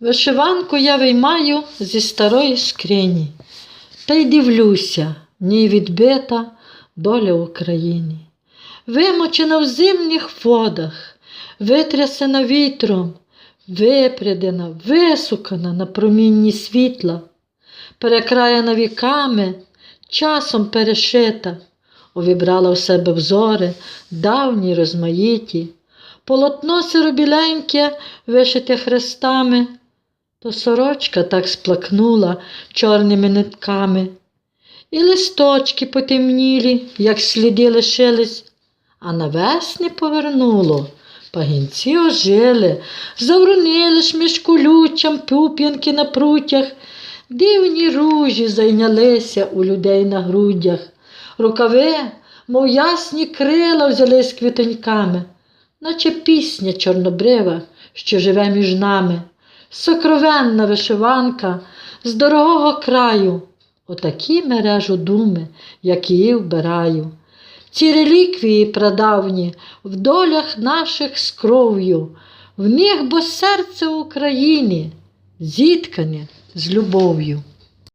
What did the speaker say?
Вишиванку я виймаю зі старої скрині, та й дивлюся, в ній відбита доля України. Вимочена в зимніх водах, витрясена вітром, випрядена, висукана на промінні світла, перекраяна віками, часом перешита, увібрала в себе взори, давні, розмаїті, полотно сиробіленьке, вишите хрестами, то сорочка так сплакнула чорними нитками, і листочки потемнілі, як сліди лишились, а навесні повернуло. Пагінці ожили, заврунили ж між колючам пуп'янки на прутях, дивні ружі зайнялися у людей на грудях. Рукави, мов ясні крила, взялись квітоньками, наче пісня чорнобрива, що живе між нами. Сокровенна вишиванка з дорогого краю, отакі мережу думи, як її вбираю. Ці реліквії прадавні в долях наших з кров'ю, в них бо серце України, зіткане з любов'ю.